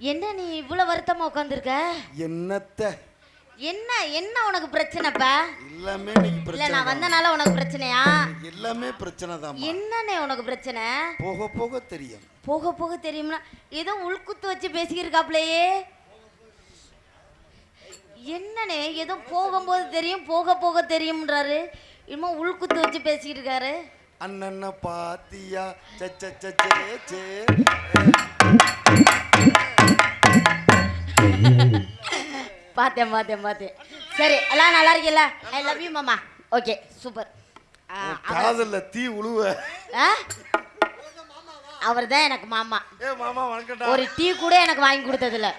என்ன நீ இவ்வளவு வருத்தமா உட்காந்துருக்க என்னத்த? என்ன என்ன உனக்கு பிரச்சனைப்பா? எல்லாமே இல்ல நான் வந்தனால உனக்கு பிரச்சனையா? எல்லாமே பிரச்சனை தான் என்னண்ணே உனக்கு பிரச்சனை? போக போக தெரியும். போக போக தெரியும்னா ஏதோ உள்குத்து வச்சு பேசிக்கிருக்காப்லையே? என்னண்ணே ஏதோ போகும்போது தெரியும் போக போக தெரியும்ன்றாரு. இன்னும் உள்குத்து வச்சு பேசிக்கிட்டு இருக்காரு அண்ணன பாத்தியா? சச்ச பார்த்தேன் பார்த்தேன் பார்த்தேன் சரி எல்லாம் நல்லா இருக்கீல்ல ஐ லவ் யூ மாமா. ஓகே சூப்பர் காதல்ல தீ உழுவ. அவர் தான் எனக்கு மாமா. ஒரு டீ கூட எனக்கு வாங்கி கொடுத்ததில்ல?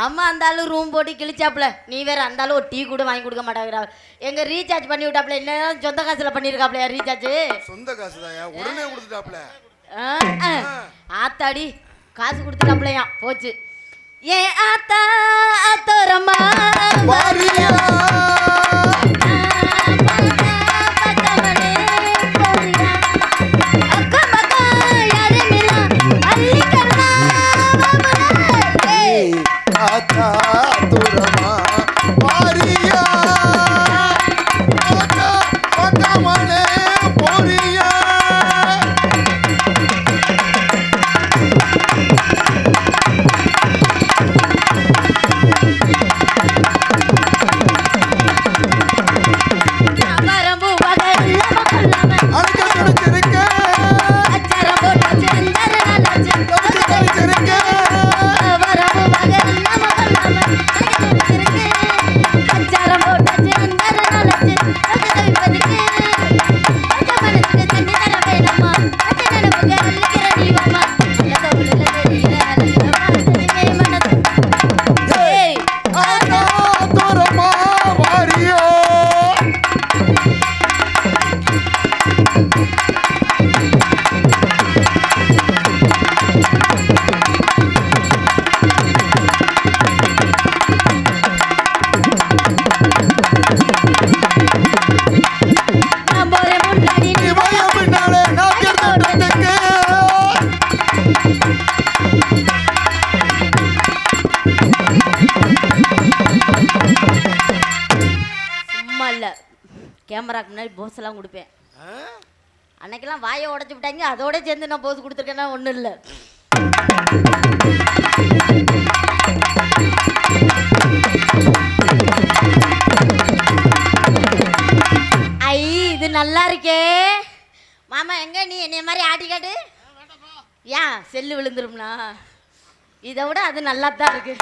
ஆமா அந்த ஆளு ரூம் போட்டு கிழிச்சாப்புல. நீ வேற அந்த ஆளு ஒரு டீ கூட வாங்கி கொடுக்க மாட்டாங்கிறா எங்க ரீசார்ஜ் பண்ணி விட்டாப்புல. என்ன சொந்த காசுல பண்ணிருக்காப்லையா ரீசார்ஜ் சொந்த காசு உடனே கொடுத்துட்டாப்ல ஆத்தாடி. காசு கொடுத்துட்டாப்லையா போச்சு. ஏ ஆத்தா ஆத்தோரம்மா இல்ல கேமராக்கு முன்னாடி போஸ் எல்லாம் கொடுப்பேன். அன்னைக்கெல்லாம் வாயை உடைச்சு விட்டாங்க அதோட சேர்ந்து நான் போஸ் கொடுத்துருக்கேன்னா ஒன்றும் இல்லை. ஐ இது நல்லா இருக்கே. மாமா எங்க நீ? என்னைய மாதிரி ஆட்டி காட்டு. ஏன் செல்லு விழுந்துரும்னா. இதை விட அது நல்லா தான் இருக்கு.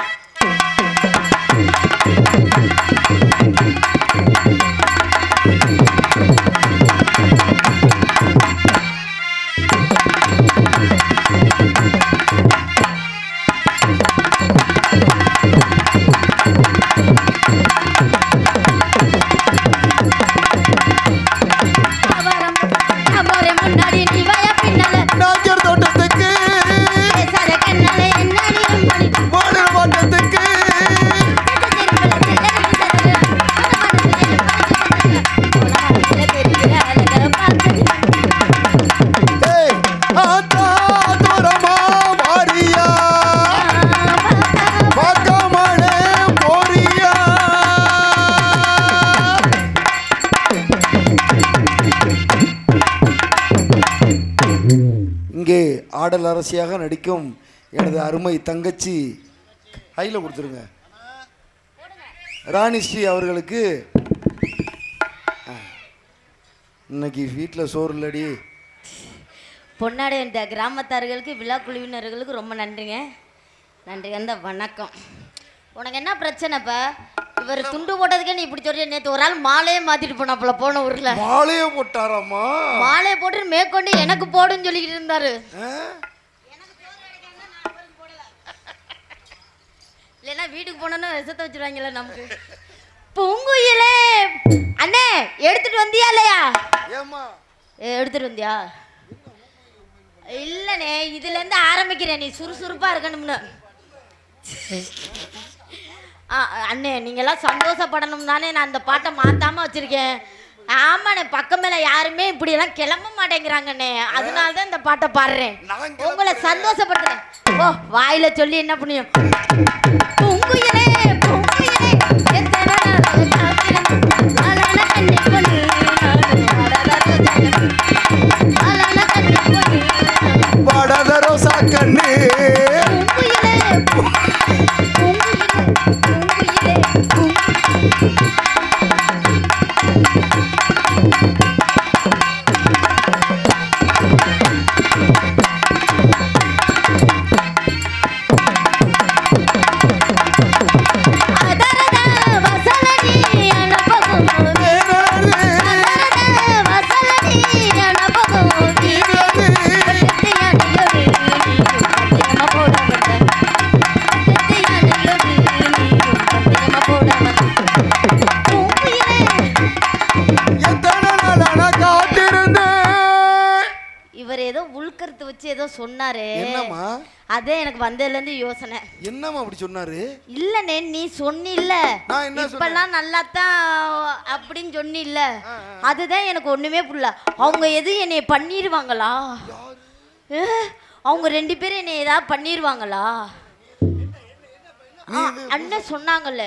ஆடல் அரசியாக நடிக்கும் எனது அருமை தங்கச்சி. கையில் கொடுத்துருங்க. ராணிஸ்ரீ அவர்களுக்கு இன்னைக்கு வீட்டில் சோறு இல்லடி. பொன்னாடு இந்த கிராமத்தார்களுக்கு விழா குழுவினர்களுக்கு ரொம்ப நன்றிங்க. நன்றி அந்த வணக்கம். உனக்கு என்ன பிரச்சனைப்பா இவர் துண்டு போட்டதுக்கே நீ இப்படி சொல்றிய? நேற்று ஒரு ஆள் மாலையே மாத்திட்டு போனாப்புல போன ஊர்ல. மாலையே போட்டாராம்மா. மாலையை போட்டு மேற்கொண்டு எனக்கு போடுன்னு சொல்லிக்கிட்டு இருந்தாரு? இல்லைன்னா வீட்டுக்கு போனோன்னா விஷத்தை வச்சிருவாங்கல்ல நமக்கு. பூங்குயிலே! அண்ணே எடுத்துட்டு வந்தியா இல்லையா? எடுத்துட்டு வந்தியா? இல்லனே இதுல இருந்து ஆரம்பிக்கிறேன். நீ சுறுசுறுப்பா இருக்கணும்னு. அண்ணே நீங்க எல்லாம் சந்தோஷப்படணும் தானே. நான் அந்த பாட்டை மாத்தாம வச்சிருக்கேன். ஆமாண்ணே பக்கமேல யாருமே இப்படி எல்லாம் கிளம்ப மாட்டேங்கிறாங்கண்ணே. அதனால தான் இந்த பாட்டை பாடுறேன். உங்களை கிளம்புறேன். சந்தோஷப்படுத்துறேன். ஓ வாயில சொல்லி என்ன புண்ணியம்? ஏதோ உள்கருத்து வச்சு ஏதோ சொன்னாரு. என்னம்மா? அதே எனக்கு வந்ததுல இருந்து யோசனை. என்னம்மா அப்படி சொன்னாரு? இல்லனே நீ சொன்னில்ல. இப்பெல்லாம் நல்லா தான் அப்படின்னு சொன்னில்ல. அதுதான் எனக்கு ஒண்ணுமே புரியல. அவங்க எதுவும் என்னைய பண்ணிடுவாங்களா அவங்க ரெண்டு பேரும் என்னை ஏதாவது பண்ணிடுவாங்களா அண்ணன் சொன்னாங்கல்ல.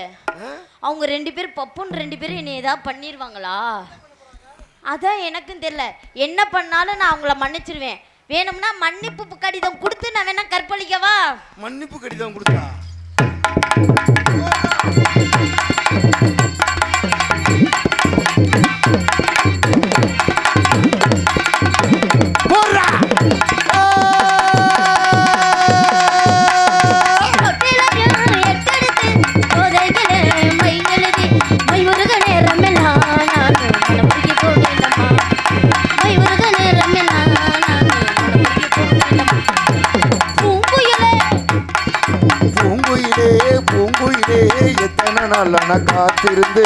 அவங்க ரெண்டு பேரும் பப்புன்னு ரெண்டு பேரும் என்னை ஏதாவது பண்ணிடுவாங்களா அதான் எனக்கும் தெரியல. என்ன பண்ணாலும் நான் அவங்கள மன்னிச்சிருவேன். வேணும்னா மன்னிப்பு கடிதம் கொடுத்து நான் வேணா கற்பழிக்கவா? மன்னிப்பு கடிதம் கொடுத்தா? பூங்குயிலே பூங்குயிலே எத்தனை நாள் காத்திருந்து